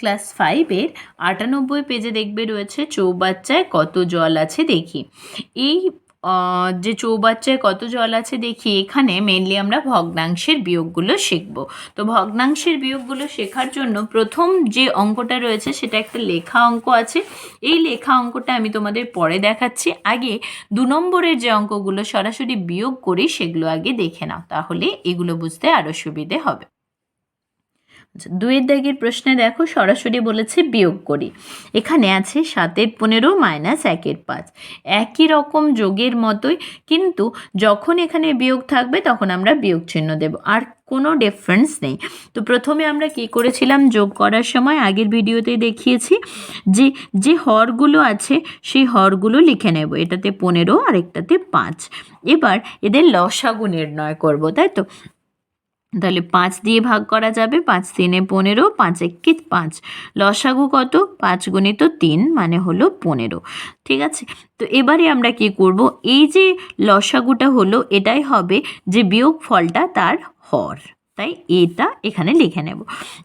Class ফাইভের আটানব্বই পেজে দেখবে রয়েছে চৌবাচ্চায় কত জল আছে দেখি। এই যে চৌবাচ্চায় কত জল আছে দেখি, এখানে মেনলি আমরা ভগ্নাংশের বিয়োগগুলো শিখব। তো ভগ্নাংশের বিয়োগগুলো শেখার জন্য প্রথম যে অঙ্কটা রয়েছে সেটা একটা লেখা অঙ্ক আছে। এই লেখা অঙ্কটা আমি তোমাদের পরে দেখাচ্ছি। আগে দু নম্বরের যে অঙ্কগুলো সরাসরি বিয়োগ করি সেগুলো আগে দেখে নাও, তাহলে এগুলো বুঝতে আরও সুবিধে হবে। দুয়ের দাগের প্রশ্নে দেখো সরাসরি বলেছে বিয়োগ করি। এখানে আছে সাতের পনেরো মাইনাস একের পাঁচ। একই রকম যোগের মতোই, কিন্তু যখন এখানে বিয়োগ থাকবে তখন আমরা বিয়োগ চিহ্ন দেব, আর কোনো ডিফারেন্স নেই। তো প্রথমে আমরা কি করেছিলাম যোগ করার সময়? আগের ভিডিওতেই দেখিয়েছি যে যে হরগুলো আছে সেই হরগুলো লিখে নেব, এটাতে পনেরো আর একটাতে পাঁচ। এবার এদের লসাগু নির্ণয় করব, তাই তো? তাহলে পাঁচ দিয়ে ভাগ করা যাবে, পাঁচ তিনে পনেরো, পাঁচ একে পাঁচ। লসাগু কত? পাঁচ গুণিত তিন মানে হলো পনেরো। ঠিক আছে? তো এবারে আমরা কি করব? এই যে লসাগুটা হলো, এটাই হবে যে বিয়োগ ফলটা তার হর। তাই এটা এখানে লিখে নেব।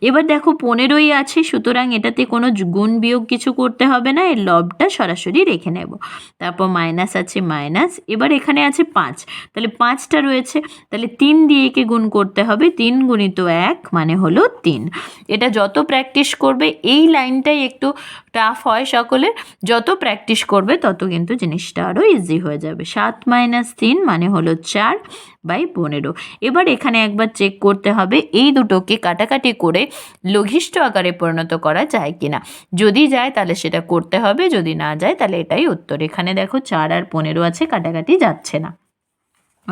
এবার দেখো পনেরোই আছে, সুতরাং এটাতে কোনো গুণ বিয়োগ কিছু করতে হবে না, এর লবটা সরাসরি রেখে নেব। তারপর মাইনাস আছে মাইনাস এবার এখানে আছে পাঁচ। তাহলে পাঁচটা রয়েছে, তাহলে তিন দিয়ে একে গুণ করতে হবে, তিন গুণিত এক মানে হলো তিন। এটা যত প্র্যাকটিস করবে, এই লাইনটাই একটু টাফ হয় সকলের, যত প্র্যাকটিস করবে তত কিন্তু জিনিসটা আরও ইজি হয়ে যাবে। সাত মাইনাস তিন মানে হলো চার বাই পনেরো। এবার এখানে একবার চেক করতে হবে, এই দুটোকে কাটাকাটি করে লঘিষ্ঠ আকারে পরিণত করা যায় কিনা। যদি যায় তাহলে সেটা করতে হবে, যদি না যায় তাহলে এটাই উত্তর। এখানে দেখো চার আর পনেরো আছে, কাটাকাটি যাচ্ছে না।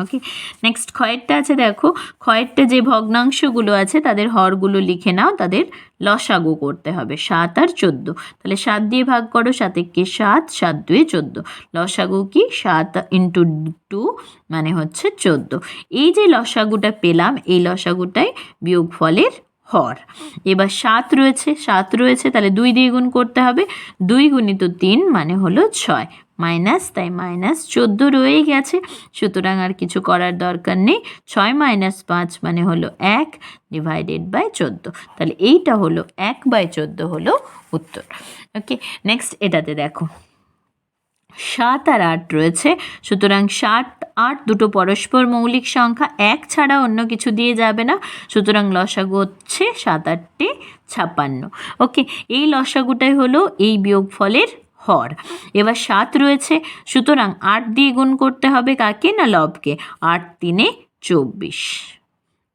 ওকে নেক্সট ক্ষয়েরটা আছে, দেখো। ক্ষয়েরটা যে ভগ্নাংশগুলো আছে, তাদের হরগুলো লিখে নাও। তাদের লসাগু করতে হবে, সাত আর চোদ্দ। তাহলে সাত দিয়ে ভাগ করো, সাত একে সাত সাত দুয়ে চোদ্দ। লসাগু কি? সাত ইন্টু টু মানে হচ্ছে চোদ্দ। এই যে লসাগুটা পেলাম, এই লসাগুটাই বিয়োগফলের হর। এবার সাত রয়েছে সাত রয়েছে, তাহলে দুই দিয়ে গুণ করতে হবে। দুই গুণিত তিন মানে হলো ছয়। মাইনাস, তাই মাইনাস চোদ্দ রয়েই গেছে। সুতরাং আর কিছু করার দরকার নেই। ছয় মাইনাস পাঁচ মানে হলো এক ডিভাইডেড বাই চোদ্দ। তাহলে এইটা হলো এক বাই চোদ্দ হলো উত্তর। ওকে নেক্সট এটাতে দেখো। সাত আর আট রয়েছে। সুতরাং সাত, আট দুটো পরস্পর মৌলিক সংখ্যা। এক ছাড়া অন্য কিছু দিয়ে যাবে না। সুতরাং লসাগু হচ্ছে সাত আটটে ছাপ্পান্ন ওকে এই লসাগুটাই হলো এই বিয়োগফলের হর। এবার সাত রয়েছে, সুতরাং আট দিয়ে গুণ করতে হবে কাকে না লবকে? আট তিনে চব্বিশ।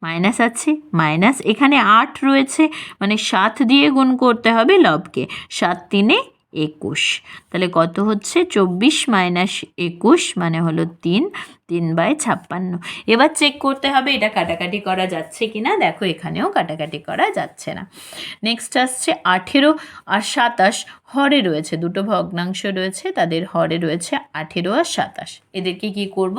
মাইনাস আছে, মাইনাস। এখানে আট রয়েছে মানে সাত দিয়ে গুণ করতে হবে লবকে। সাত তিনে একুশ। তাহলে কত হচ্ছে? চব্বিশ মাইনাস একুশ মানে হলো তিন। তিন বাই ছাপ্পান্ন। এবার চেক করতে হবে এটা কাটাকাটি করা যাচ্ছে কি না দেখো এখানেও কাটাকাটি করা যাচ্ছে না। নেক্সট আসছে আঠেরো আর সাতাশ। হরে রয়েছে, দুটো ভগ্নাংশ রয়েছে, তাদের হরে রয়েছে আঠেরো আর সাতাশ। এদেরকে কি করব?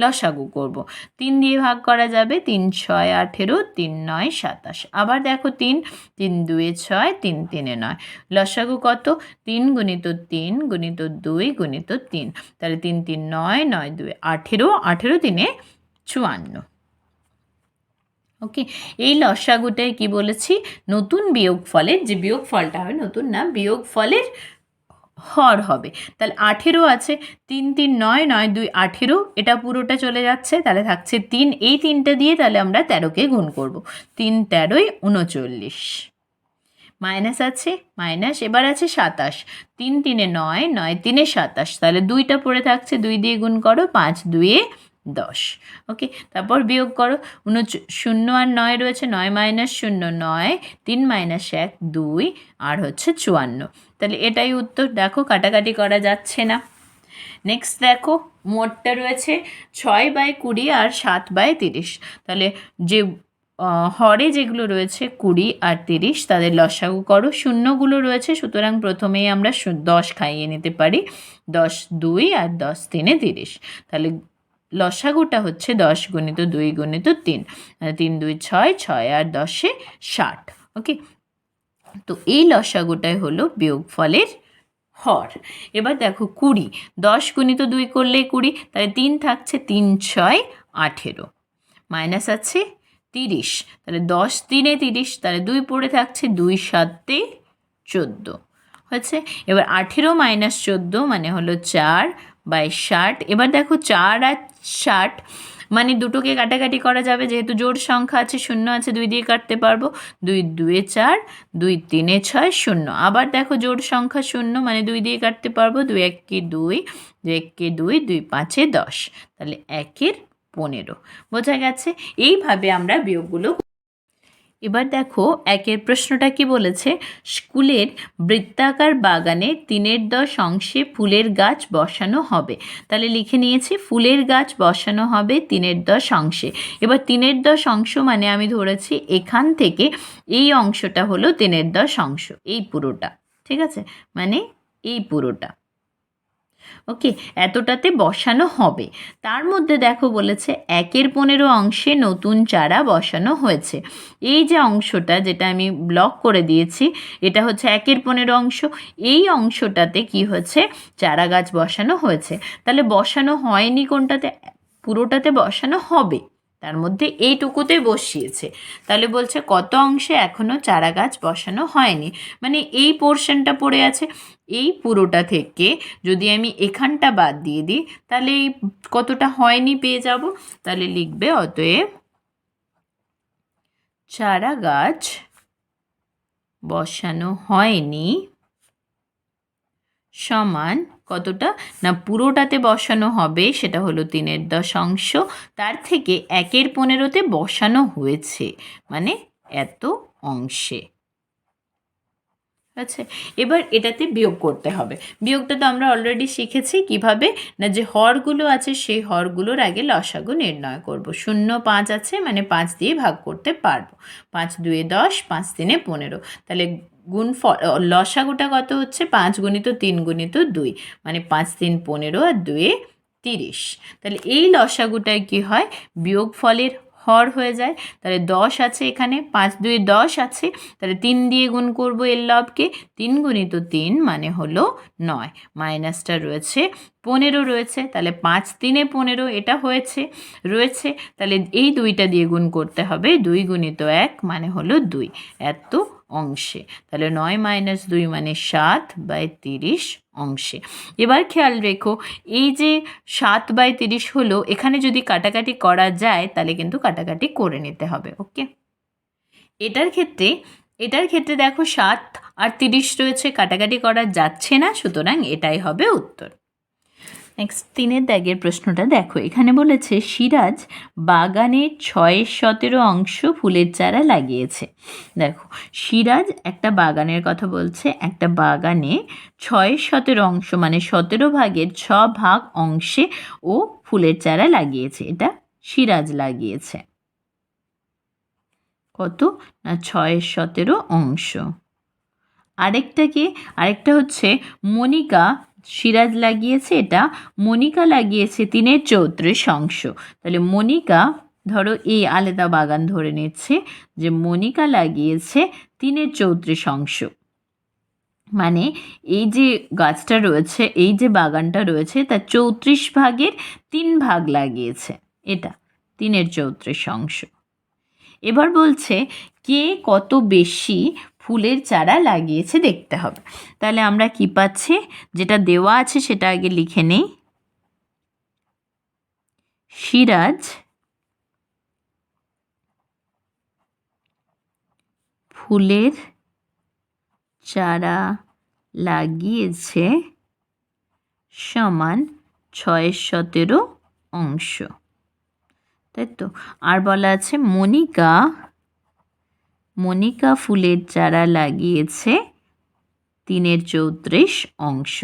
লসাগু করব। তিন দিয়ে ভাগ করা যাবে, তিন ছয় আঠেরো, তিন নয় সাতাশ। আবার দেখো তিন তিন দুয়ে ছয়, তিন তিনে নয়। লসাগু কত? তিন গুণিত তিন, গুণিত দুই, গুণিত তিন। তাহলে তিন তিন, নয় নয় দুই আঠেরো আঠেরো তিনে চুয়ান্ন। ওকে এই লসাগুটায় কি বলেছি? নতুন বিয়োগ ফলের যে বিয়োগ ফলটা হবে, নতুন না বিয়োগ ফলের হর হবে। তাহলে আঠেরো আছে, তিন তিন, নয় নয়, দুই, আঠেরো, এটা পুরোটা চলে যাচ্ছে, তাহলে থাকছে তিন। এই তিনটা দিয়ে তাহলে আমরা তেরোকে গুণ করব। তিন, তেরোই, উনচল্লিশ। মাইনাস আছে, মাইনাস, এবার আছে সাতাশ। তিন তিনে নয় নয় তিনে সাতাশ। তাহলে দুইটা পড়ে থাকছে, দুই দিয়ে গুণ করো, পাঁচ দুয়ে দশ। ওকে, তারপর বিয়োগ করো, উনচ, শূন্য আর নয় রয়েছে, নয় মাইনাস শূন্য নয়, তিন মাইনাস এক দুই, আর হচ্ছে চুয়ান্ন। তাহলে এটাই উত্তর, দেখো, কাটাকাটি করা যাচ্ছে না। নেক্সট দেখো, মোটটা রয়েছে ছয় বাই কুড়ি আর সাত বাই তিরিশ। তাহলে যে হরে যেগুলো রয়েছে কুড়ি আর তিরিশ, তাদের লসাগু করো। শূন্যগুলো রয়েছে, সুতরাং প্রথমেই আমরা দশ খাইয়ে নিতে পারি। দশ দুই আর দশ তিনে তিরিশ। তাহলে লসাগুটা হচ্ছে দশ গুণিত দুই গুণিত তিন। তিন, দুই, ছয় ছয় আর দশে ষাট। ওকে? তো এই লসাগুটাই হলো বিয়োগফলের হর। এবার দেখো কুড়ি। দশ গুণিত দুই করলে কুড়ি, তাহলে তিন থাকছে তিন, ছয়, আঠেরো। মাইনাস আছে তিরিশ। তাহলে দশ তিনে তিরিশ, তাহলে দুই পড়ে থাকছে দুই সাতে চোদ্দ। হয়েছে? এবার আঠেরো মাইনাস চোদ্দ মানে হলো চার বাই ষাট। এবার দেখো চার আর ষাট মানে দুটোকে কাটাকাটি করা যাবে, যেহেতু জোর সংখ্যা আছে, শূন্য আছে, দুই দিয়ে কাটতে পারব। দুই দুয়ে চার, দুই তিনে ছয়, শূন্য। আবার দেখো জোড় সংখ্যা শূন্য মানে দুই দিয়ে কাটতে পারব, দুই এককে দুই দুই এককে দুই দুই পাঁচে দশ। তাহলে একের পনেরো। বোঝা গেছে এইভাবে আমরা বিয়োগগুলো এবার দেখো, একের প্রশ্নটা কি বলেছে? স্কুলের বৃত্তাকার বাগানে তিনের দশ অংশে ফুলের গাছ বসানো হবে। তাহলে লিখে নিয়েছি, ফুলের গাছ বসানো হবে তিনের দশ অংশে এবার তিনের দশ অংশ মানে আমি ধরেছি এখান থেকে এই অংশটা হলো তিনের দশ অংশ এই পুরোটা। ঠিক আছে? মানে এই পুরোটা। ওকে, এতটাতে বসানো হবে। তার মধ্যে দেখো বলেছে, একের পনেরো অংশে নতুন চারা বসানো হয়েছে। এই যে অংশটা যেটা আমি ব্লক করে দিয়েছি, এটা হচ্ছে একের পনেরো অংশ। এই অংশটাতে কি হয়েছে চারা গাছ বসানো হয়েছে। তাহলে বসানো হয়নি কোনটাতে? পুরোটাতে বসানো হবে। তার মধ্যে এইটুকুতে বসিয়েছে। তাহলে বলছে, কত অংশে এখনও চারা গাছ বসানো হয়নি? মানে এই পোর্শনটা পড়ে আছে। এই পুরোটা থেকে যদি আমি এখানটা বাদ দিয়ে দিই, তাহলে এই কতটা হয়নি পেয়ে যাব? তাহলে লিখবে, অতএব চারা গাছ বসানো হয়নি। সমান কতটা? না পুরোটাতে বসানো হবে, সেটা হলো তিনের দশ অংশ তার থেকে একের পনেরোতে বসানো হয়েছে মানে এত অংশে। আচ্ছা এবার এটাতে বিয়োগ করতে হবে। বিয়োগটা তো আমরা অলরেডি শিখেছি কীভাবে, না যে হরগুলো আছে সেই হরগুলোর আগে লসাগু নির্ণয় করব। শূন্য পাঁচ আছে মানে পাঁচ দিয়ে ভাগ করতে পারব। পাঁচ দুয়ে দশ, পাঁচ তিনে পনেরো। তাহলে গুণ ফ লসাগুটা কত হচ্ছে? পাঁচ গুণিত তিন গুণিত দুই। মানে পাঁচ, তিন, পনেরো আর দুয়ে তিরিশ। তাহলে এই লসাগুটায় কি হয়? বিয়োগ ফলের হর হয়ে যায়। তাহলে দশ আছে এখানে, পাঁচ দুই দশ আছে। তাহলে তিন দিয়ে গুণ করব এর লবকে তিন গুণিত তিন মানে হলো নয়। মাইনাসটা রয়েছে, পনেরো রয়েছে। তাহলে পাঁচ, তিনে পনেরো, এটা হয়েছে, রয়েছে। তাহলে এই দুইটা দিয়ে গুণ করতে হবে। দুই গুণিত এক মানে হলো দুই। এত অংশে। তাহলে নয় মাইনাস দুই মানে সাত বাই তিরিশ অংশে। এবার খেয়াল রেখো, এই যে সাত বাই তিরিশ হলো, এখানে যদি কাটাকাটি করা যায়, তাহলে কিন্তু কাটাকাটি করে নিতে হবে, ওকে? এটার ক্ষেত্রে এটার ক্ষেত্রে দেখো সাত আর তিরিশ রয়েছে, কাটাকাটি করা যাচ্ছে না, সুতরাং এটাই হবে উত্তর। নেক্সট তিনের দাগের প্রশ্নটা দেখো। এখানে বলেছে, সিরাজ বাগানের ছয়ের সতেরো অংশ ফুলের চারা লাগিয়েছে। দেখো, সিরাজ একটা বাগানের কথা বলছে, একটা বাগানে ছয়ের সতেরো অংশ মানে সতেরো ভাগের ছ ভাগ অংশে ও ফুলের চারা লাগিয়েছে। এটা সিরাজ লাগিয়েছে। কত? না ছয়ের সতেরো অংশ। আরেকটা কি আরেকটা হচ্ছে মনিকা সিরাজ লাগিয়েছে এটা, মনিকা লাগিয়েছে তিনের চৌত্রিশ অংশ। তাহলে মনিকা, ধরো এই আলাদা বাগান ধরে নিচ্ছে যে মনিকা লাগিয়েছে তিনের চৌত্রিশ অংশ। মানে এই যে গাছটা রয়েছে, এই যে বাগানটা রয়েছে তার চৌত্রিশ ভাগের তিন ভাগ লাগিয়েছে। এটা, তিনের চৌত্রিশ অংশ। এবার বলছে কে কত বেশি ফুলের চারা লাগিয়েছে দেখতে হবে। তাহলে আমরা কি পাচ্ছি? যেটা দেওয়া আছে সেটা আগে লিখে নেই। সিরাজ ফুলের চারা লাগিয়েছে সমান ছয় সতেরো অংশ। তাই তো? আর বলা আছে মনিকা মনিকা ফুলের চারা লাগিয়েছে তিনের চৌত্রিশ অংশ।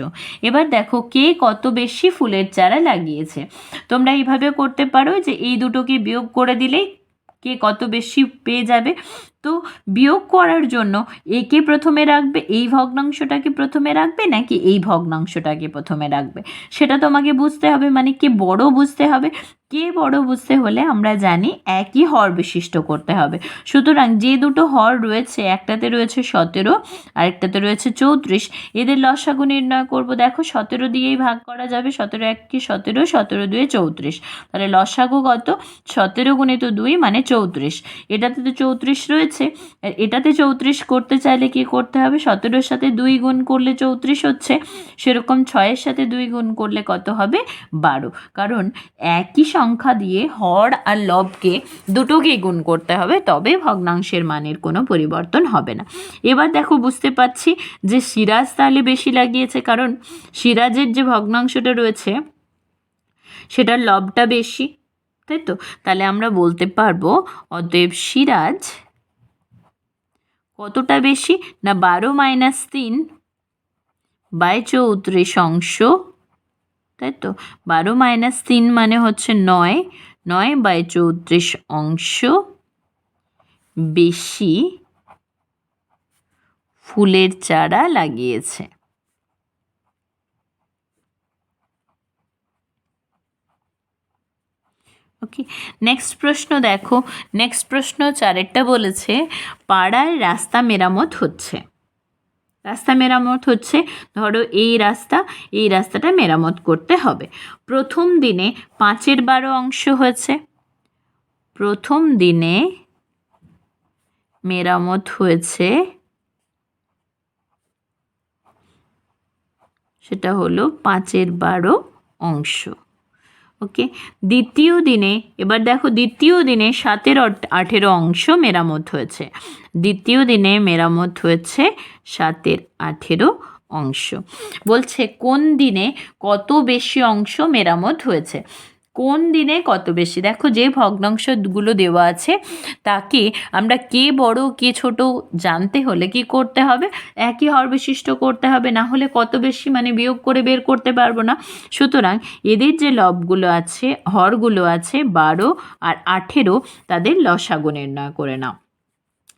এবার দেখো কে কত বেশি ফুলের চারা লাগিয়েছে। তোমরা এইভাবে করতে পারো যে এই দুটোকে বিয়োগ করে দিলেই কে কত বেশি পেয়ে যাবে। তো বিয়োগ করার জন্য একে প্রথমে রাখবে, এই ভগ্নাংশটাকে প্রথমে রাখবে নাকি এই ভগ্নাংশটাকে প্রথমে রাখবে? সেটা তোমাকে বুঝতে হবে মানে কে বড় বুঝতে হবে, কে বড় বুঝতে হলে আমরা জানি একই হর বিশিষ্ট করতে হবে। সুতরাং যে দুটো হর রয়েছে, একটাতে রয়েছে সতেরো, আরেকটাতে রয়েছে চৌত্রিশ, এদের লসাগু নির্ণয় করব। দেখো, সতেরো দিয়েই ভাগ করা যাবে, সতেরো এক কি সতেরো সতেরো দুয়ে চৌত্রিশ। তাহলে লসাগু কত? সতেরো গুণিত দুই মানে চৌত্রিশ। এটাতে তো চৌত্রিশ রয়েছে এ- এটাতে চৌত্রিশ করতে চাইলে কি করতে হবে? সতেরোর সাথে দুই গুণ করলে চৌত্রিশ হচ্ছে। সেরকম ছয়ের সাথে দুই গুণ করলে কত হবে? বারো। কারণ একই সংখ্যা দিয়ে হর আর লবকে দুটোকেই গুণ করতে হবে, তবে ভগ্নাংশের মানের কোনো পরিবর্তন হবে না। এবার দেখো, বুঝতে পারছি যে সিরাজ তাহলে বেশি লাগিয়েছে, কারণ সিরাজের যে ভগ্নাংশটা রয়েছে, সেটার লবটা বেশি, তাই তো? তাহলে আমরা বলতে পারব, অতএব সিরাজ কতটা বেশি? না বারো মাইনাস তিন বাই চৌত্রিশ অংশ, তাই তো? বারো মাইনাস তিন মানে হচ্ছে নয় নয় বাই চৌত্রিশ অংশ বেশি ফুলের চারা লাগিয়েছে। ওকে নেক্সট প্রশ্ন দেখো। নেক্সট প্রশ্ন চারেরটা বলেছে, পাড়ায় রাস্তা মেরামত হচ্ছে। রাস্তা মেরামত হচ্ছে, ধরো এই রাস্তা, এই রাস্তাটা মেরামত করতে হবে। প্রথম দিনে পাঁচের বারো অংশ হয়েছে। প্রথম দিনে মেরামত হয়েছে, সেটা হলো পাঁচের বারো অংশ। ওকে দ্বিতীয় দিনে, এবার দেখো দ্বিতীয় দিনে সাতের আঠেরো অংশ মেরামত হয়েছে। দ্বিতীয় দিনে মেরামত হয়েছে সাতের আঠেরো অংশ। বলছে কোন দিনে কত বেশি অংশ মেরামত হয়েছে? কোন দিনে কত বেশি? দেখো যে ভগ্নাংশগুলো দেওয়া আছে, তাকে আমরা কে বড়, কে ছোট জানতে হলে কি করতে হবে? একই হর বিশিষ্ট করতে হবে, না হলে কত বেশি মানে বিয়োগ করে বের করতে পারব না। সুতরাং এদের যে লবগুলো আছে, হরগুলো আছে বারো আর আঠেরো, তাদের লসাগু নির্ণয় করে নাও।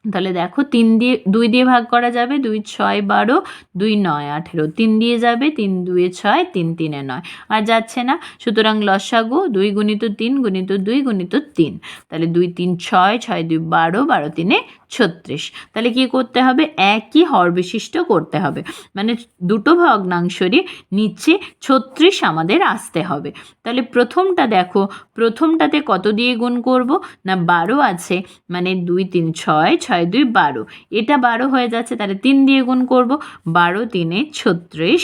তাহলে দেখো তিন দিয়ে, দুই দিয়ে ভাগ করা যাবে, দুই ছয় বারো, দুই নয় আঠেরো। তিন দিয়ে যাবে, তিন দুয়ে ছয়, তিন তিনে নয়। আর যাচ্ছে না, সুতরাং লসাগু দুই গুণিত তিন, গুণিত দুই, গুণিত তিন। তাহলে দুই তিন ছয় ছয় দুই বারো বারো তিনে ছত্রিশ। তাহলে কি করতে হবে? একই হর বিশিষ্ট করতে হবে। মানে দুটো ভগ্নাংশরই নিচে ছত্রিশ আমাদের আসতে হবে। তাহলে প্রথমটা দেখো, প্রথমটাতে কত দিয়ে গুণ করব? না বারো আছে মানে দুই তিন ছয় ছয় দুই বারো। এটা বারো হয়ে যাচ্ছে, তাহলে তিন দিয়ে গুণ করব। বারো তিনে ছত্রিশ।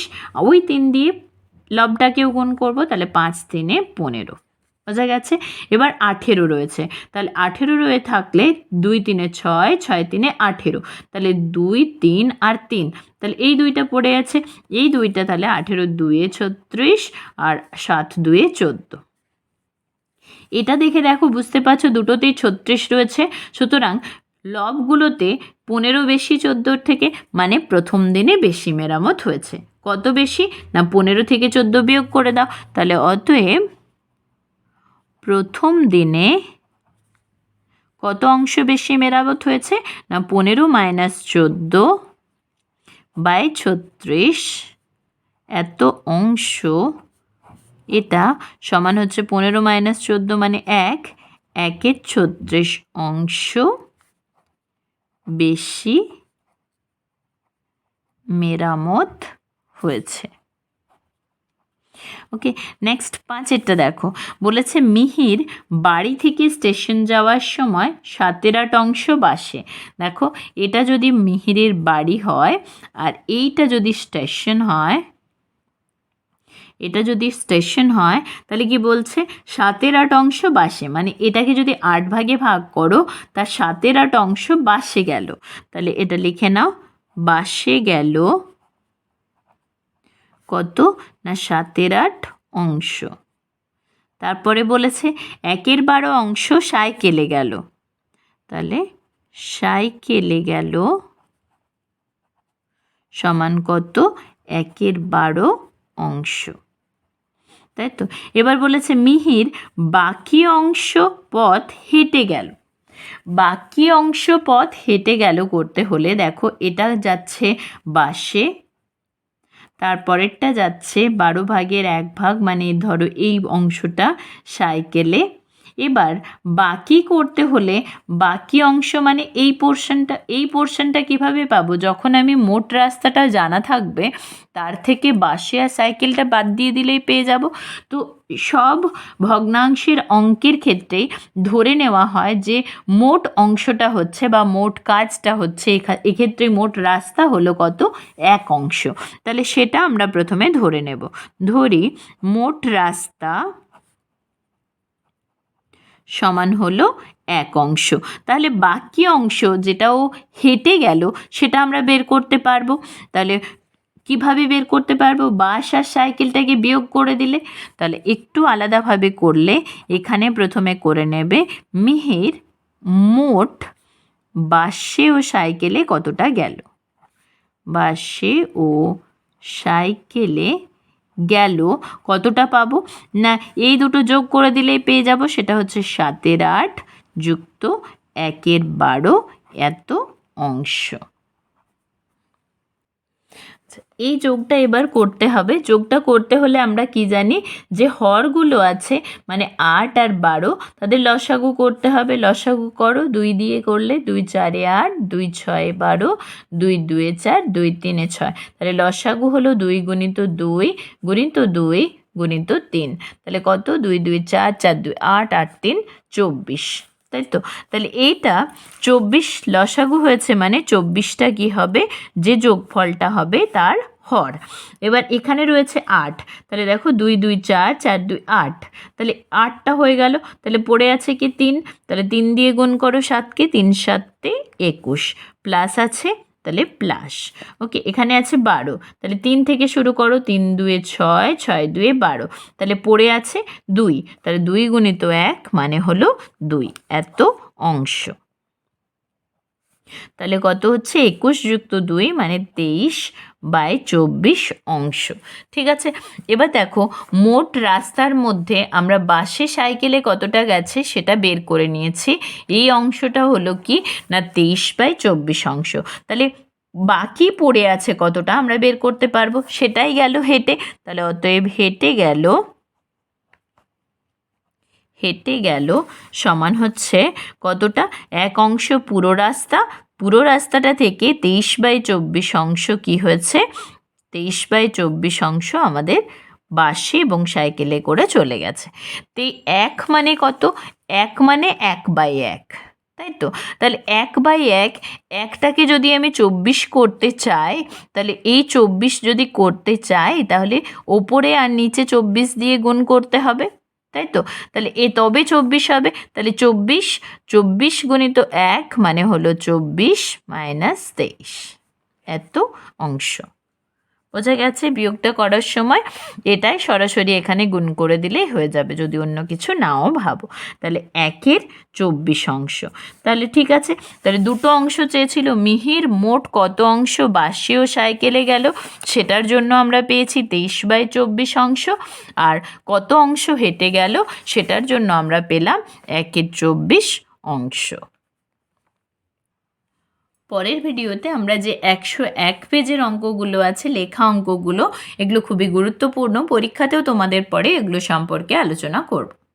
ওই তিন দিয়ে লবটাকেও গুণ করব, তাহলে পাঁচ তিনে পনেরো। বোঝা গেছে? এবার আঠেরো রয়েছে। তাহলে আঠেরো রয়ে থাকলে দুই তিনে ছয় ছয় তিনে আঠেরো। তাহলে দুই, তিন আর তিন। তাহলে এই দুইটা পড়ে আছে। এই দুইটা তাহলে আঠেরো দুয়ে ছত্রিশ আর সাত দুয়ে চোদ্দ। এটা দেখে দেখো, বুঝতে পারছ? দুটোতেই ছত্রিশ রয়েছে। সুতরাং লবগুলোতে পনেরো বেশি চোদ্দোর থেকে মানে প্রথম দিনে বেশি মেরামত হয়েছে। কত বেশি? না, পনেরো থেকে চোদ্দ বিয়োগ করে দাও। তাহলে অতএব প্রথম দিনে কত অংশ বেশি মেরামত হয়েছে? না, পনেরো মাইনাস চোদ্দ বাই ছত্রিশ, এত অংশ। এটা সমান হচ্ছে পনেরো মাইনাস চোদ্দ মানে এক, একের ছত্রিশ অংশ। বেশি মেরামত হয়েছে। ওকে নেক্সট পাঁচেরটা দেখো। বলেছে মিহির বাড়ি থেকে স্টেশন যাওয়ার সময় সাতের আট অংশ বাসে। দেখো, এটা যদি মিহিরের বাড়ি হয় আর এইটা যদি স্টেশন হয় এটা যদি স্টেশন হয়, তাহলে কি বলছে? সাতের আট অংশ বাসে। মানে এটাকে যদি আট ভাগে ভাগ করো, তার সাতের আট অংশ বাসে গেল। তাহলে এটা লিখে নাও, বাসে গেল কত? না, সাতের আট অংশ। তারপরে বলেছে, একের বারো অংশ সাইকেলে গেল। তাহলে সাইকেলে গেল সমান কত? একের বারো অংশ। তাই তো? এবার বলেছে, মিহির, বাকি অংশ পথ হেঁটে গেল। বাকি অংশ পথ হেঁটে গেল করতে হলে দেখো, এটা যাচ্ছে বাসে, তারপরেরটা যাচ্ছে বারো ভাগের এক ভাগ মানে ধরো এই অংশটা সাইকেলে এবার বাকি করতে হলে বাকি অংশ মানে এই পোর্শনটা এই পোর্শনটা কীভাবে পাবো? যখন আমি মোট রাস্তাটা জানা থাকবে, তার থেকে বাসে আর সাইকেলটা বাদ দিয়ে দিলেই পেয়ে যাব। তো সব ভগ্নাংশের অঙ্কের ক্ষেত্রেই ধরে নেওয়া হয় যে মোট অংশটা হচ্ছে বা মোট কাজটা হচ্ছে এক্ষেত্রে মোট রাস্তা হলো কত? এক অংশ। তাহলে সেটা আমরা প্রথমে ধরে নেব। ধরি, মোট রাস্তা সমান হলো এক অংশ। তাহলে বাকি অংশ যেটাও হেঁটে গেল, সেটা আমরা বের করতে পারব। তাহলে কীভাবে বের করতে পারব? বাস আর সাইকেলটাকে বিয়োগ করে দিলে? তাহলে একটু আলাদাভাবে করলে এখানে প্রথমে করে নেবে মিহির মোট বাসে ও সাইকেলে কতটা গেল? বাসে ও সাইকেলে গেল। কতটা পাবো? না, এই দুটো যোগ করে দিলেই পেয়ে যাব, সেটা হচ্ছে সাতের আট যুক্ত একের বারো, এত অংশ। এই যোগটা এবার করতে হবে। যোগটা করতে হলে আমরা কি জানি যে হরগুলো আছে মানে আট আর বারো, তাদের লসাগু করতে হবে। লসাগু করো, দুই দিয়ে করলে দুই চারে আট, দুই ছয় বারো, দুই দুয়ে চার, দুই তিনে ছয়। তাহলে লসাগু হলো দুই গুণিত দুই গুণিত দুই, গুণিত তিন। তাহলে কত? দুই দুই চার চার দুই আট আট, তিন, চব্বিশ। তাই তো তাহলে এইটা চব্বিশ লসাগু হয়েছে মানে চব্বিশটা কি হবে? যে যোগফলটা হবে তার হর। এবার এখানে রয়েছে আট। তাহলে দেখো দুই দুই, চার চার, দুই, আট। তাহলে আটটা হয়ে গেল। তাহলে পড়ে আছে কি তিন? তাহলে তিন দিয়ে গুণ করো সাতকে, তিন সাতে একুশ। প্লাস আছে তাহলে প্লাস ওকে এখানে আছে বারো, তাহলে তিন থেকে শুরু করো, তিন দুয়ে ছয় ছয় দুয়ে বারো, তাহলে পড়ে আছে দুই, তাহলে দুই গুণিত এক মানে হলো দুই, এত অংশ। তাহলে কত হচ্ছে? একুশ যুক্ত দুই মানে তেইশ বাই চব্বিশ অংশ। ঠিক আছে? এবার দেখো, মোট রাস্তার মধ্যে আমরা বাসে সাইকেলে কতটা গেছে সেটা বের করে নিয়েছি। এই অংশটা হলো কি? না, তেইশ বাই চব্বিশ অংশ। তাহলে বাকি পড়ে আছে কতটা আমরা বের করতে পারব? সেটাই গেল হেঁটে। তাহলে অতএব হেঁটে গেল হেঁটে গেল সমান হচ্ছে কতটা? এক অংশ পুরো রাস্তা পুরো রাস্তাটা থেকে তেইশ বাই চব্বিশ অংশ কি হয়েছে? তেইশ বাই চব্বিশ অংশ আমাদের বাসে এবং সাইকেলে করে চলে গেছে। তো এক মানে কত? এক মানে এক বাই এক, তাই তো? তাহলে এক বাই এক, একটাকে যদি আমি চব্বিশ করতে চাই, তাহলে এই চব্বিশ যদি করতে চাই, তাহলে ওপরে আর নিচে চব্বিশ দিয়ে গুণ করতে হবে। তাই তো তাহলে এ তবে চব্বিশ হবে, তাহলে চব্বিশ চব্বিশ গুণিত এক মানে হলো চব্বিশ মাইনাস তেইশ। এত অংশ। বোঝা গেছে বিয়োগটা করার সময় এটাই সরাসরি এখানে গুণ করে দিলেই হয়ে যাবে, যদি অন্য কিছু নাও ভাবো। তাহলে একের চব্বিশ অংশ। তাহলে ঠিক আছে, তাহলে দুটো অংশ চেয়েছিল, মিহির মোট কত অংশ বাসে ও সাইকেলে গেল, সেটার জন্য আমরা পেয়েছি তেইশ বাই চব্বিশ অংশ, আর কত অংশ হেঁটে গেল, সেটার জন্য আমরা পেলাম একের চব্বিশ অংশ। পরের ভিডিওতে আমরা যে একশো এক পেজের অঙ্কগুলো আছে, লেখা অঙ্কগুলো, এগুলো খুবই গুরুত্বপূর্ণ। পরীক্ষাতেও তোমাদের পরে এগুলো সম্পর্কে আলোচনা করব।